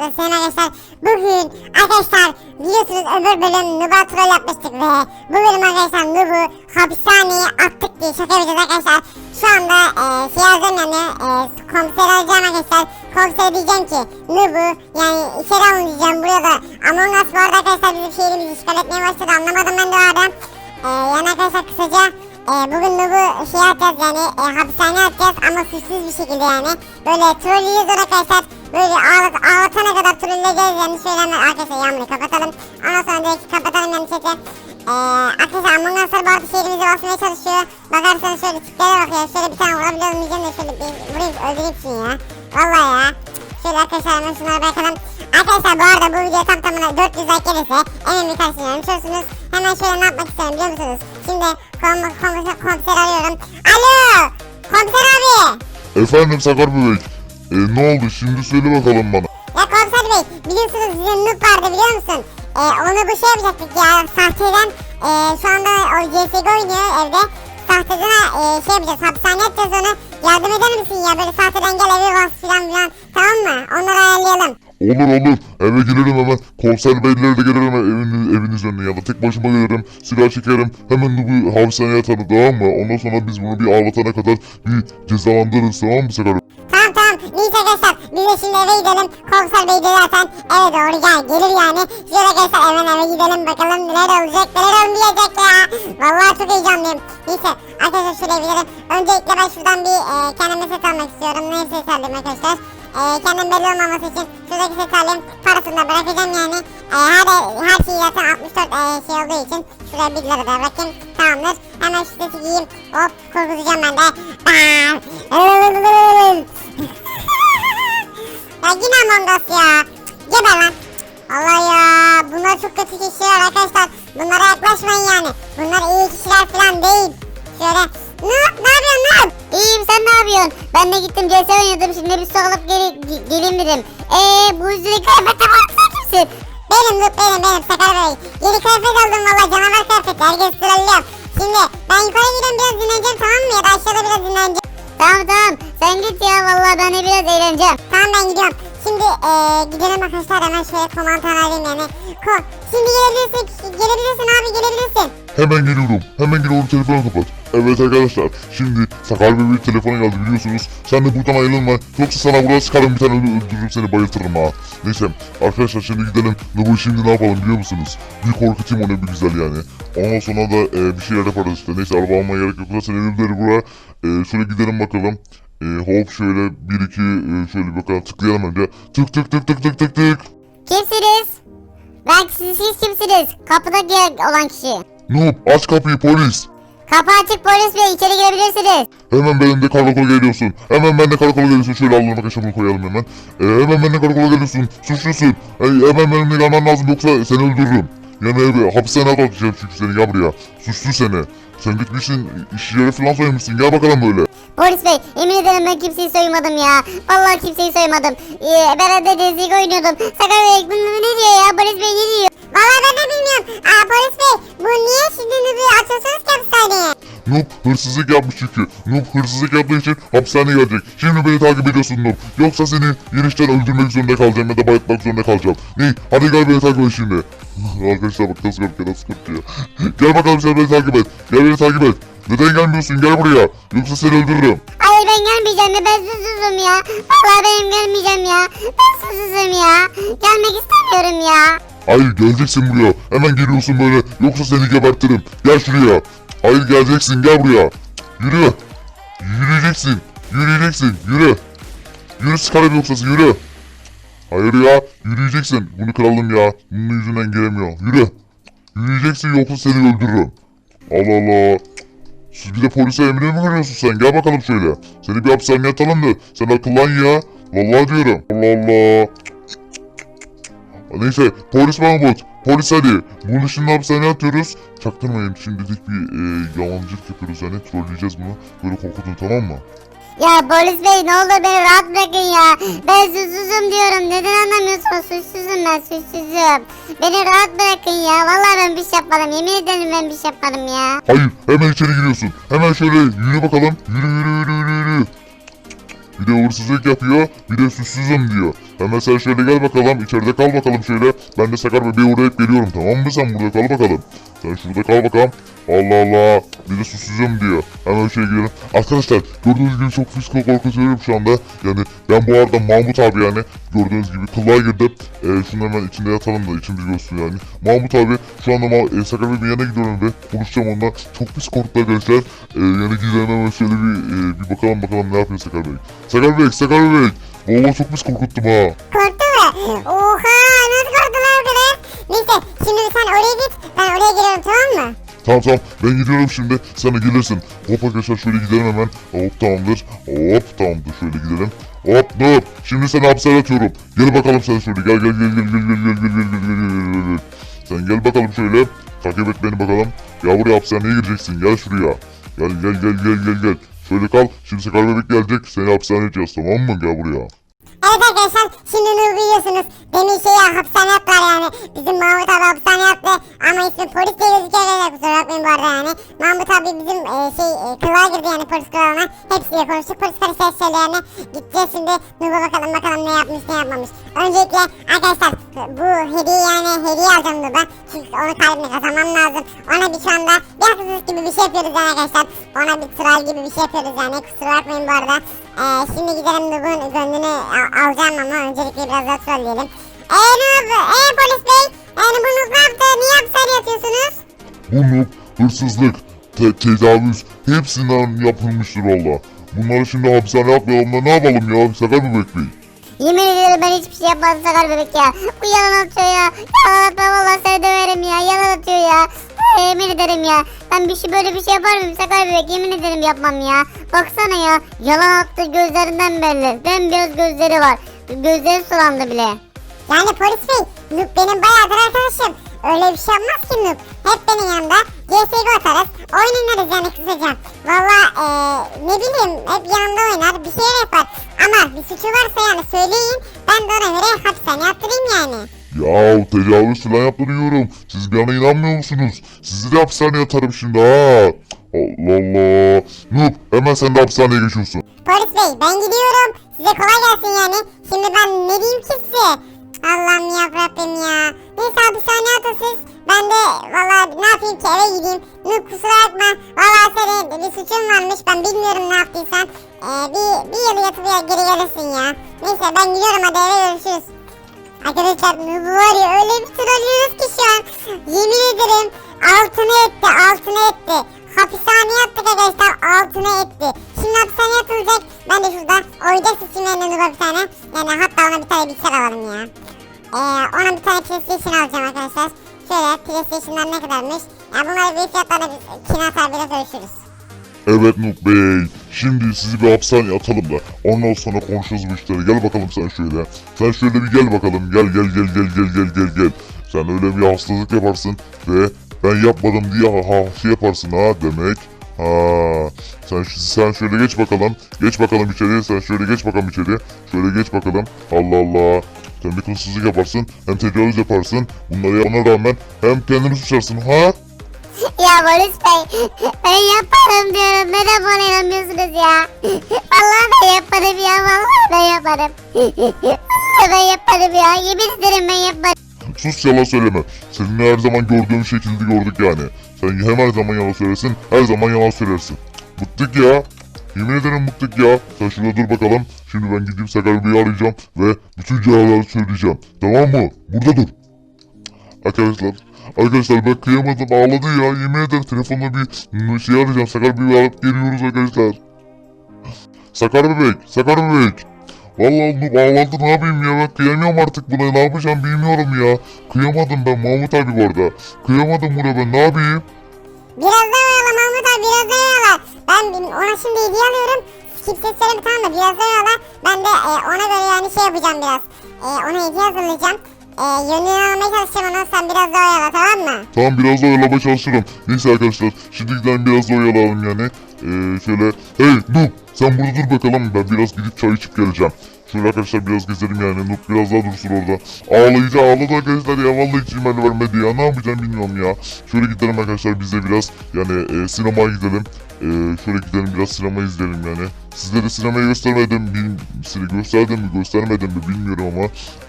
Roblox Sayın arkadaşlar bugün arkadaşlar biliyorsunuz öbür bölüm Nub'a troll yapmıştık ve bu bölüm arkadaşlar Nub'u hapishaneye attık diye şaka yapacağız arkadaşlar. Şu anda e, şey yazacağım yani e, komiser arayacağım arkadaşlar. Komisere diyeceğim ki Nub'u yani içeri alın diyeceğim buraya da Us bu arada arkadaşlar bizim şehrimizi işgal etmeye başladı anlamadım ben de o adam. E, yani arkadaşlar kısaca e, bugün Nub'u şey atacağız yani e, hapishaneye atacağız ama suçsuz bir şekilde yani. Böyle trolleyeceğiz arkadaşlar. Böyle ağlat, ağlatana kadar trolleyeceğiz yani şöyle hemen arkadaşlar yağmuru kapatalım. Ondan sonra direkt kapatalım yani çete. Ee, arkadaşlar Among Us'lar bu arada şehrimizi basmaya çalışıyor. Bakarsanız şöyle tiplere bakıyor. Şöyle bir tane vurabiliyorum diyeceğim de şöyle bir vurayım öldüreyim şunu ya. Vallahi ya. Şöyle arkadaşlar hemen şunlara bakalım. Arkadaşlar bu arada bu video tam tamına 400 like gelirse önemli karşılığını vermiş olursunuz. Hemen şöyle ne yapmak istiyorum biliyor musunuz? Şimdi kom komiser, komiser arıyorum. Alo! Komiser abi! Efendim Sakar Bebek. E, ne oldu şimdi söyle bakalım bana. Ya komiser bey biliyorsunuz sizin noob vardı biliyor musun? Ee, onu bu şey yapacaktık ya sahteden e, şu anda o CSGO oynuyor evde. Sahteden e, şey yapacağız hapishane yapacağız onu. Yardım eder misin ya böyle sahteden gel evi bas filan filan tamam mı? Onları ayarlayalım. Olur olur eve gelirim hemen konser beyleri de gelirim evin, eviniz önüne ya da tek başıma gelirim silah çekerim hemen de bu hapishaneye atarım tamam mı? Ondan sonra biz bunu bir ağlatana kadar bir cezalandırırız tamam mı Sakar de şimdi eve gidelim. Komiser bey de zaten eve doğru gel gelir yani. Şöyle arkadaşlar hemen eve gidelim bakalım neler olacak neler olmayacak ya. Vallahi çok heyecanlıyım. Neyse arkadaşlar şöyle gidelim. Öncelikle ben şuradan bir e, kendime set almak istiyorum. Ne set alayım arkadaşlar? E, kendim belli olmaması için şuradaki set alayım. Parasını da bırakacağım yani. E, her, her şey zaten 64 e, şey olduğu için şuraya 1 lira da bırakayım. Tamamdır. Hemen şu seti giyeyim. Hop korkutacağım ben de. Ya yine Among Us ya. Geber lan. Allah ya. Bunlar çok kötü kişiler arkadaşlar. Bunlara yaklaşmayın yani. Bunlar iyi kişiler falan değil. Şöyle. Ne, ne yapıyorsun lan? İyiyim sen ne yapıyorsun? Ben de gittim CS oynadım şimdi bir su alıp geri, ge- geleyim dedim. Eee bu üzüldü kıyafete bak sen kimsin? Benim Lut benim benim Sakar Bey. Yeni kıyafet aldım valla canavar kıyafeti. Herkes trollüyor. Şimdi ben yukarı gidiyorum biraz dinleneceğim tamam mı? Ya da aşağıda biraz dinleneceğim. Tamam tamam sen git ya vallahi ben de biraz eğleneceğim. Tamam ben gidiyorum. Şimdi eee gidelim arkadaşlar hemen şöyle komandan alayım yani. Ko şimdi gelebilirsin, gelebilirsin abi gelebilirsin. Hemen geliyorum. Hemen geliyorum telefonu kapat. Evet arkadaşlar şimdi Sakar Bebek telefona geldi biliyorsunuz. Sen de buradan ayrılma. Yoksa sana burada sıkarım bir tane öldü- öldürürüm seni bayıltırım ha. Neyse arkadaşlar şimdi gidelim. Nubu şimdi ne yapalım biliyor musunuz? Bir korkutayım onu bir güzel yani. Ondan sonra da e, bir şeyler yaparız işte. Neyse araba almaya gerek yok. Zaten evimleri buraya. E, şöyle gidelim bakalım. E, hop şöyle bir iki e, şöyle bir bakalım tıklayalım önce. Tık tık tık tık tık tık tık. Kimsiniz? Ben siz, siz kimsiniz? Kapıda olan kişi. Noob aç kapıyı polis. Kapı açık polis bey içeri girebilirsiniz. Hemen benim de karakola geliyorsun. Hemen ben de karakola geliyorsun. Şöyle bakışa bunu koyalım hemen. Ee, hemen ben de karakola geliyorsun. Suçlusun. Ee, hemen benimle gelmen lazım yoksa seni öldürürüm. Yani eve hapishaneye atacağım çünkü seni gel buraya. Suçlu seni. Sen gitmişsin iş yeri falan soymuşsun. Gel bakalım böyle. Polis bey yemin ederim ben kimseyi soymadım ya. Vallahi kimseyi soymadım. Ee, ben de destek oynuyordum. Sakar bey ne diyor ya polis bey ne diyor? Valla ben de bilmiyorum. Aa polis bey bu niye şimdi Nub'u açıyorsunuz ki hapishaneye? Noob hırsızlık yapmış çünkü. Noob hırsızlık yaptığı için hapishaneye gelecek. Şimdi beni takip ediyorsun Noob. Yoksa seni yenişten öldürmek zorunda kalacağım ya da bayıltmak zorunda kalacağım. Ne? Hadi gel beni takip et şimdi. Arkadaşlar bak nasıl korkuyor nasıl korkuyor. gel bakalım sen beni takip et. Gel beni takip et. Neden gelmiyorsun? Gel buraya. Yoksa seni öldürürüm. Hayır ben gelmeyeceğim ya ben susuzum ya. Vallahi benim gelmeyeceğim ya. Ben susuzum ya. Gelmek istemiyorum ya. Hayır geleceksin buraya. Hemen geliyorsun böyle. Yoksa seni gebertirim. Gel şuraya. Hayır geleceksin gel buraya. Yürü. Yürüyeceksin. Yürüyeceksin. Yürü. Yürü sıkarım yoksa yürü. Hayır ya. Yürüyeceksin. Bunu kıralım ya. Bunun yüzünden gelemiyor. Yürü. Yürüyeceksin yoksa seni öldürürüm. Allah Allah. Siz bir de polise emri mi veriyorsun sen? Gel bakalım şöyle. Seni bir hapishaneye atalım da. Sen akıllan ya. Vallahi diyorum. Allah Allah. Neyse polis Mahmut. Polis hadi. Bunu şimdi hapishaneye atıyoruz. Çaktırmayın şimdi dik bir e, yalancılık yapıyoruz hani. Trolleyeceğiz bunu. Böyle korkutun tamam mı? Ya polis bey ne olur beni rahat bırakın ya. Ben suçsuzum diyorum. Neden anlamıyorsunuz? Suçsuzum ben suçsuzum. Beni rahat bırakın ya. Vallahi ben bir şey yapmadım. Yemin ederim ben bir şey yapmadım ya. Hayır hemen içeri giriyorsun. Hemen şöyle yürü bakalım. Yürü yürü yürü yürü yürü. Bir de hırsızlık yapıyor. Bir de suçsuzum diyor. Hemen sen şöyle gel bakalım. içeride kal bakalım şöyle. Ben de Sakar bebeğe uğrayıp geliyorum tamam mı sen burada kal bakalım. Sen şurada kal bakalım. Allah Allah. Bir de susuzum diyor. Hemen şey girelim. Arkadaşlar gördüğünüz gibi çok psiko korkutuyorum şu anda. Yani ben bu arada Mahmut abi yani gördüğünüz gibi kılığa girdim. Ee, şunu hemen içinde yatalım da içimiz görsün yani. Mahmut abi şu anda Ma- e, Sakar bebeğin yanına gidiyorum ve konuşacağım onunla. Çok pis korktu arkadaşlar. Ee, yani gidelim hemen şöyle bir, e, bir bakalım bakalım ne yapıyor Sakar bebek. Sakar bebek, Sakar bebek. Vallahi çok pis korkuttum ha. Korktu mu? Oha nasıl korktular o kadar? Neyse şimdi sen oraya git ben oraya giriyorum tamam mı? Tamam tamam ben gidiyorum şimdi sen de gelirsin. Hop arkadaşlar şöyle gidelim hemen. Hop tamamdır. Hop tamamdır şöyle gidelim. Hop hop. Şimdi seni hapse atıyorum. Gel bakalım sen şöyle gel gel gel gel gel gel gel gel gel gel gel gel gel. Sen gel bakalım şöyle. Takip et beni bakalım. Ya buraya hapishaneye gireceksin gel şuraya. Gel gel gel gel gel gel. Şöyle kal. Şimdi sakar bebek gelecek. Seni hapishaneye edeceğiz tamam mı? Gel buraya. Evet arkadaşlar şimdi Nur'u biliyorsunuz. Demin şey ya hapishane attılar yani. Bizim Mahmut abi hapishane attı. Ama ismi polis diye gözüküyor arkadaşlar kusura bakmayın bu arada yani. Mahmut abi bizim e, şey e, kılığa girdi yani polis kılığına. Hepsiyle konuştuk. Polis karıştı şeyle yani. Gideceğiz şimdi Nur'a bakalım bakalım ne yapmış ne yapmamış. Öncelikle arkadaşlar bu hediye yani hediye alacağım Nur'a. Çünkü onu kalbine kazanmam lazım. Ona bir şu anda bir haksızlık gibi bir şey yapıyoruz yani arkadaşlar. Ona bir troll gibi bir şey yapıyoruz yani. Kusura bakmayın bu arada. Ee, şimdi gidelim Nub'un gönlünü alacağım ama öncelikle biraz daha trolleyelim. Eee Nub, eee polis bey. Yani bu Nub ne yaptı? Niye hapishane yatıyorsunuz? Bunu hırsızlık, te tecavüz hepsinden yapılmıştır valla. Bunları şimdi hapishaneye atmayalım da ne yapalım ya Sakar bebek bey. Yemin ediyorum ben hiçbir şey yapmadım Sakar bebek ya. Bu yalan atıyor ya. Yalan atma valla seni döverim ya. Yalan atıyor ya. Yemin ederim ya. Ben bir şey böyle bir şey yapar mıyım Sakar bebek? Yemin ederim yapmam ya. Baksana ya. Yalan attı gözlerinden belli. Bembeyaz gözleri var. Gözleri sulandı bile. Yani polis bey, Nub benim bayağıdır arkadaşım. Öyle bir şey yapmaz ki Nub. Hep benim yanımda CSGO atarız. Oyun oynarız yani kısaca. Valla eee ne bileyim hep yanımda oynar bir şeyler yapar. Ama bir suçu varsa yani söyleyin. Ben de ona göre hapishaneye attırayım yani. Ya tecavüz falan yaptırıyorum. Siz bana inanmıyor musunuz? Sizi de hapishaneye atarım şimdi ha. Allah Allah. Noob hemen sen de hapishaneye geçiyorsun. Polis bey ben gidiyorum. Size kolay gelsin yani. Şimdi ben ne diyeyim ki size? Allah'ım ya Rabbim ya. Neyse hapishaneye atın siz. Ben de valla ne yapayım ki eve gideyim. Nuk kusura bakma. Valla senin bir suçun varmış. Ben bilmiyorum ne yaptıysan. Ee, bir, bir yıl yatıp ya geri gelirsin ya. Neyse ben gidiyorum hadi eve görüşürüz. Arkadaşlar bu var ya öyle bir trollüyoruz ki şu an. Yemin ederim altını etti altını etti. Hapishaneye attık arkadaşlar altını etti. Şimdi hapishaneye atılacak. Ben de şurada oyuncak seçimlerinden Nub'a bir. Yani hatta ona bir tane bilgisayar alalım ya. Ee, ona bir tane PlayStation alacağım arkadaşlar. Şöyle PlayStation'lar ne kadarmış? Yani bunları bir fiyatlarla biz kina atar biraz ölçürüz. Evet Noob Bey. Şimdi sizi bir hapishaneye atalım da ondan sonra konuşuruz bu işleri. Gel bakalım sen şöyle. Sen şöyle bir gel bakalım. Gel gel gel gel gel gel gel gel. Sen öyle bir hastalık yaparsın ve ben yapmadım diye ha, ha şey yaparsın ha demek. Ha, sen sen şöyle geç bakalım. Geç bakalım içeriye. Sen şöyle geç bakalım içeriye. Şöyle geç bakalım. Allah Allah. Sen bir hırsızlık yaparsın, hem tecavüz yaparsın. Bunları yapmana rağmen hem kendini suçlarsın. Ha? Ya polis bey ben yaparım diyorum neden bana inanmıyorsunuz ya? Vallahi ben yaparım ya vallahi ben yaparım. Ben yaparım ya yemin ederim ben yaparım. Sus yalan söyleme. Seninle her zaman gördüğüm şekilde gördük yani. Sen hem her zaman yalan söylersin, her zaman yalan söylersin. Bıktık ya. Yemin ederim bıktık ya. Sen şurada dur bakalım. Şimdi ben gidip Sakar Bey'i arayacağım ve bütün cevapları söyleyeceğim. Tamam mı? Burada dur. Arkadaşlar, arkadaşlar ben kıyamadım ağladı ya. Yemin ederim telefonla bir şey arayacağım. Sakar Bey'i alıp geliyoruz arkadaşlar. Sakar bebek, Sakar bebek. Vallahi Noob ağladı ne yapayım ya ben kıyamıyorum artık buna ne yapacağım bilmiyorum ya. Kıyamadım ben Mahmut abi bu arada. Kıyamadım buna ben ne yapayım? Biraz daha oyala Mahmut abi biraz daha oyala. Ben ona şimdi hediye alıyorum. Skip seslerimi tamam da biraz daha oyala. Ben de e, ona göre yani şey yapacağım biraz. E, ona hediye hazırlayacağım. E, yönünü almaya çalışacağım onu sen biraz daha oyala tamam mı? Tamam biraz da oyalamaya çalışırım. Neyse arkadaşlar şimdi gidelim biraz da oyalayalım yani. Ee, şöyle hey Noob sen burada dur bakalım ben biraz gidip çay içip geleceğim. Şöyle arkadaşlar biraz gezelim yani Noob biraz daha dursun orada. Ağlayınca ağladı arkadaşlar ya vallahi içim el vermedi ya ne yapacağım bilmiyorum ya. Şöyle gidelim arkadaşlar biz de biraz yani e, sinemaya gidelim. Ee, şöyle gidelim biraz sinema izleyelim yani. Sizlere sinemayı göstermedim, bil, size gösterdim mi göstermedim mi bilmiyorum ama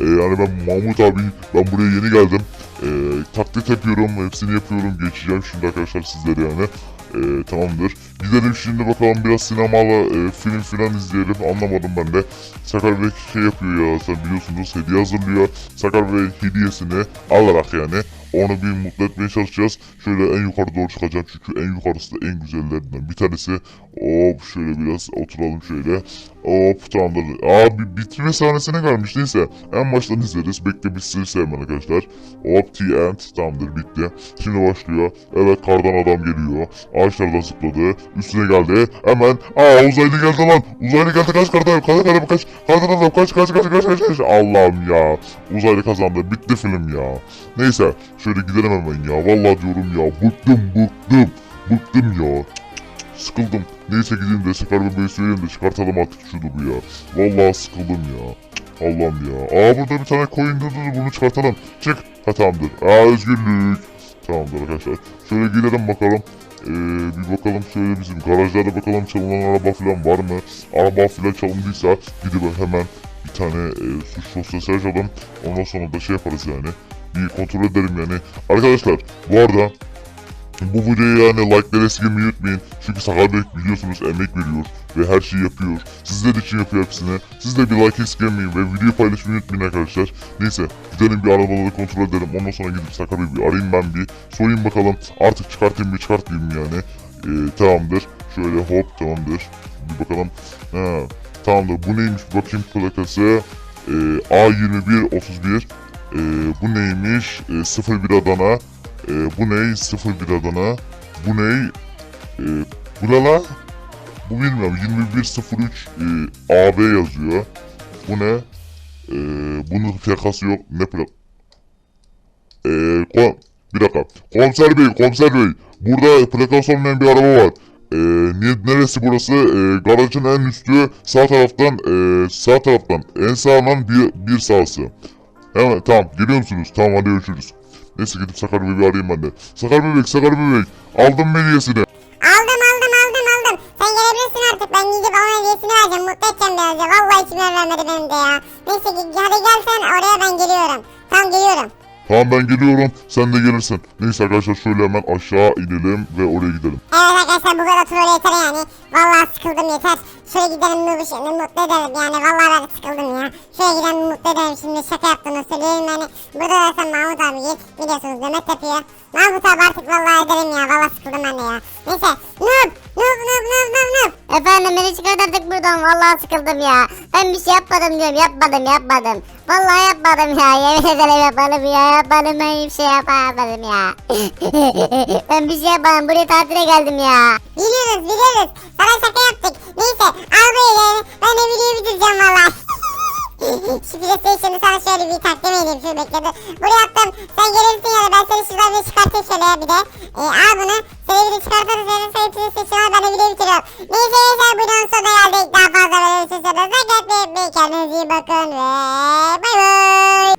e, yani ben Mahmut abi ben buraya yeni geldim. E, taklit yapıyorum, hepsini yapıyorum, geçeceğim şimdi arkadaşlar sizlere yani. E, tamamdır. Gidelim şimdi bakalım biraz sinemalı e, film filan izleyelim. Anlamadım ben de. Sakar Bey şey yapıyor ya sen biliyorsunuz hediye hazırlıyor. Sakar Bey hediyesini alarak yani onu bir mutlu etmeye çalışacağız. Şöyle en yukarı doğru çıkacağım çünkü en yukarısı da en güzellerinden bir tanesi. Hop şöyle biraz oturalım şöyle. Hop tamamdır. Aa bir bitirme sahnesine gelmiş neyse. En baştan izleriz. Bekle bitsin hemen arkadaşlar. Hop the end. Tamamdır bitti. Şimdi başlıyor. Evet kardan adam geliyor. Ağaçlardan zıpladı. Üstüne geldi. Hemen. Aa uzaylı geldi lan. Uzaylı geldi kaç kardan. Kardan adam kaç. Adam kaç kaç kaç kaç kaç kaç. Allah'ım ya. Uzaylı kazandı. Bitti film ya. Neyse. Şöyle gidelim hemen ya. Vallahi diyorum ya. Bıktım bıktım. Bıktım ya. Sıkıldım. Neyse gideyim de Sakar Bebeği söyleyeyim de çıkartalım artık şunu bu ya. Vallahi sıkıldım ya. Allah'ım ya. Aa burada bir tane coin durdu bunu çıkartalım. Çık. Ha tamamdır. Aa özgürlük. Tamamdır arkadaşlar. Şöyle gidelim bakalım. Ee, bir bakalım şöyle bizim garajlarda bakalım çalınan araba falan var mı? Araba falan çalındıysa gidip hemen bir tane e, suç dosyası açalım. Ondan sonra da şey yaparız yani. Bir kontrol edelim yani. Arkadaşlar bu arada bu videoyu yani like'ları esirgemeyi unutmayın. Çünkü Sakar Bey biliyorsunuz emek veriyor ve her şeyi yapıyor. Sizler için yapıyor hepsini. Siz de bir like esirgemeyin ve videoyu paylaşmayı unutmayın arkadaşlar. Neyse gidelim bir arabaları kontrol edelim. Ondan sonra gidip Sakar Bey'i bir arayayım ben bir. Sorayım bakalım artık çıkartayım mı çıkartmayayım yani. Ee, tamamdır. Şöyle hop tamamdır. Bir bakalım. Ha, tamamdır bu neymiş bakayım plakası. Ee, A21 31. Ee, bu neymiş? Ee, 01 Adana. Ee, bu ne? 01 Adana. Bu ne? Ee, bu ne la? Bu bilmiyorum. 2103 e, AB yazıyor. Bu ne? Ee, bunun plakası yok. Ne plak? Ee, kom bir dakika. Komiser bey, komiser bey. Burada plakası olmayan bir araba var. Ne- neresi burası? Ee, garajın en üstü sağ taraftan, ee, sağ taraftan en sağından bir, bir sağsı. Hemen tamam geliyor musunuz? Tamam hadi görüşürüz. Neyse gidip Sakar Bebek'i arayayım ben de. Sakar Bebek, Sakar Bebek. Aldım hediyesini. Aldım aldım aldım aldım. Sen gelebilirsin artık. Ben gidip ona hediyesini vereceğim. Mutlu edeceğim biraz ya. Vallahi içime vermedi benim de ya. Neyse hadi gel sen oraya ben geliyorum. Tamam geliyorum. Tamam ben geliyorum. Sen de gelirsin. Neyse arkadaşlar şöyle hemen aşağı inelim ve oraya gidelim. Evet arkadaşlar bu kadar troll yeter yani. Vallahi sıkıldım yeter. Şöyle gidelim Nur'u şimdi mutlu edelim yani. Vallahi ben sıkıldım ya. Şöyle gidelim mutlu edelim şimdi şaka yaptığını söyleyelim yani. Burada da sen Mahmut abi git. Biliyorsunuz Demet yapıyor. Mahmut abi artık vallahi edelim ya. Vallahi sıkıldım ben de ya. Neyse. Noob noob noob noob noob. Efendim beni çıkart artık buradan. Vallahi sıkıldım ya. Ben bir şey yapmadım diyorum. Yapmadım yapmadım. Vallahi yapmadım ya. Yemin ederim yapmadım ya. Yapmadım ben hiçbir şey yapamadım ya. ben bir şey yapmadım. Buraya tatile geldim ya. Biliyoruz biliyoruz. Sana şaka yaptık. Neyse al bu elleri. Ben de videoyu bitireceğim valla. Şu PlayStation'ı sana şöyle bir takdim edeyim şöyle bekle dur. Buraya attım. Sen gelirsin yani ben seni şuradan bir çıkartayım şöyle bir de. Ee, al bunu. Seni bir de çıkartırız. Senin sayı PlayStation'ı al ben de videoyu bitiriyorum. Neyse neyse buradan sonra geldik. Daha fazla böyle sözlerine sakatlayıp kendinize iyi bakın ve bay bay.